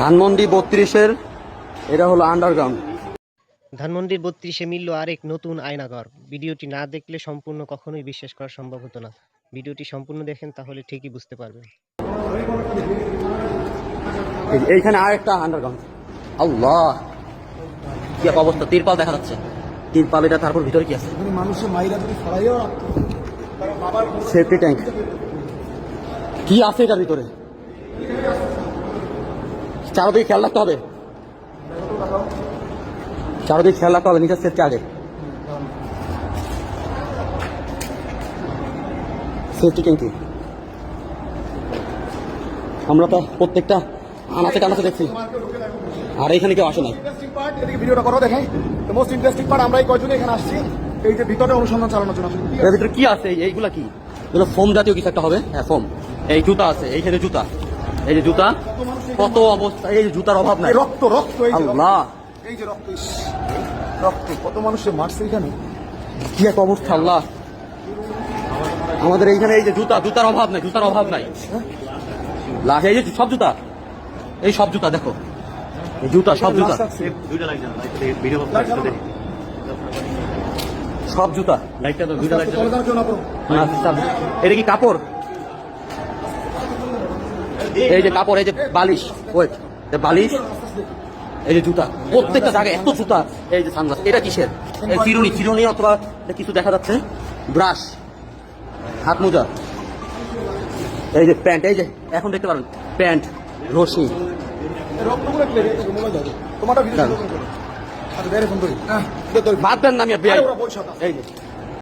ধানমন্ডি বত্রিশের এটা হলো আন্ডারগ্রাউন্ড ধানমন্ডির বত্রিশে মিলল আরেক নতুন আয়নাঘর। ভিডিওটি না দেখলে সম্পূর্ণ কখনোই বিশ্বাস করা সম্ভব হতো না। ভিডিওটি সম্পূর্ণ দেখেন তাহলে ঠিকই বুঝতে পারবেন। এইখানে আরেকটা আন্ডারগ্রাউন্ড আল্লাহ! কি এক অবস্থা তিরপাল দেখা যাচ্ছে। তিরপাল এটা তারপর ভিতরে কি আছে? মানুষের মাইরা যদি ফলাইও সেফটি ট্যাঙ্ক কি আছে এটার ভিতরে? চারোদিকে খেয়াল রাখতে হবে। চারোদিকে খেয়াল রাখতে হবে নিজের সেফটি আগে। সেফটি ট্যাঙ্কি আমরা তো প্রত্যেকটা আনাচে কানাচে দেখছি। আর এখানে কেউ আসে নাই। ভিডিওটা করো দেখাই দ্য মোস্ট ইন্টারেস্টিং পার্ট আমরা এই কয়জনে এখানে আসছি। এই যে ভিতরে অনুসন্ধান চালানোর জন্য কি এর ভিতরে কি আছে? এই- এইগুলা কি? এগুলো ফোম জাতীয় কিছু একটা হবে? হ্যাঁ ফোম এই জুতা আছে এইখানে জুতা। এই যে জুতা। কত অবস্থা? এই যে জুতার অভাব নাই। রক্ত রক্ত এই যে রক্ত। আল্লাহ। এই যে রক্ত রক্ত কত মানুষের মারছে এখানে? কি এক অবস্থা। আল্লাহ। আমাদের এইখানে এই যে জুতা জুতার অভাব নাই জুতার অভাব নাই। লাশ এই যে সব জুতা। এই সব জুতা দেখো। এই জুতা সব জুতা। সব জুতা। লাইটটা তো দুইটা লাইট। আচ্ছা। এটা কি কাপড়? এই যে কাপড় এই যে বালিশ ওয়েট বালিশ এই যে জুতা প্রত্যেকটা জায়গায় এত জুতা এই যে সানগ্লাস এটা কিসের এই চিরুনি চিরুনি অথবা কিছু দেখা যাচ্ছে ব্রাশ হাত মোজা এই যে প্যান্ট এই যে এখন দেখতে পারেন প্যান্ট রশি এই রক্তগুলো কি রে? এই মোবাইল দাও। তোমারটা ভিডিও দাও। করো। বেরে ফোন করি। দে, দে। বাদ দেন না আমি। এই যে